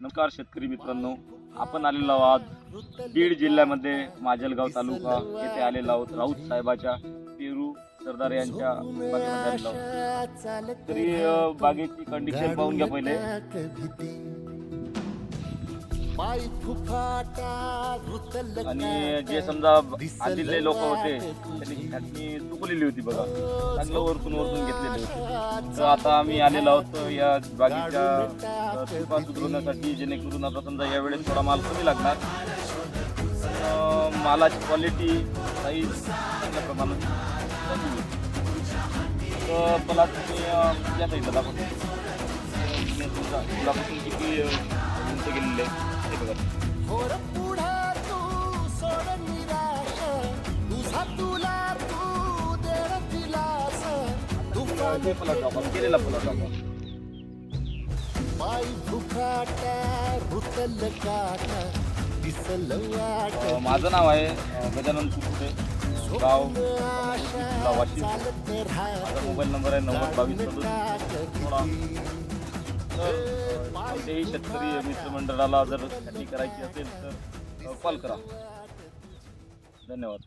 नमस्कार शेतकरी मित्रांनो आपण आलेलो आहोत बीड जिल्ह्यामध्ये माजलगाव तालुका. येथे आलेलो आहोत राऊत साहेबाच्या पेरू सरदार यांच्या बागेमध्ये आलेलो आहोत. तरी बागेची कंडिशन पाहून घ्या पहिले. आणि जे समजा आधीले लोक होते त्यांनी छाटणी चुकलेली होती बघा. चांगलं वरतून वरतून घेतलेली होती. तर आता आम्ही आलेलो आहोत या बागेच्या अ, चुका सुधारण्यासाठी जेणेकरून आता समजा यावेळेस थोडा माल कमी लागणार. मालाची क्वालिटी साईज चांगल्या प्रमाणात कमी होईल. तर मला तुम्ही या साईडला दाखवतो. तुमचा फुलापासून किती उंच गेलेले? आहे ते बघा थोर पुढे तू सोड निराश. तुझा तुला तू देर दिलास. केलेला फुला टाका पाय भुकाटा रुतल काटा. दिसल वाट. अ, माझं नाव आहे गजानन कुकुटे. गाव वाशिम माझा मोबाईल नंबर आहे नव्वद बावीस सोळा कोणत्याही शेतकरी मित्रमंडळाला जर खरेदी करायची असेल तर कॉल करा. धन्यवाद.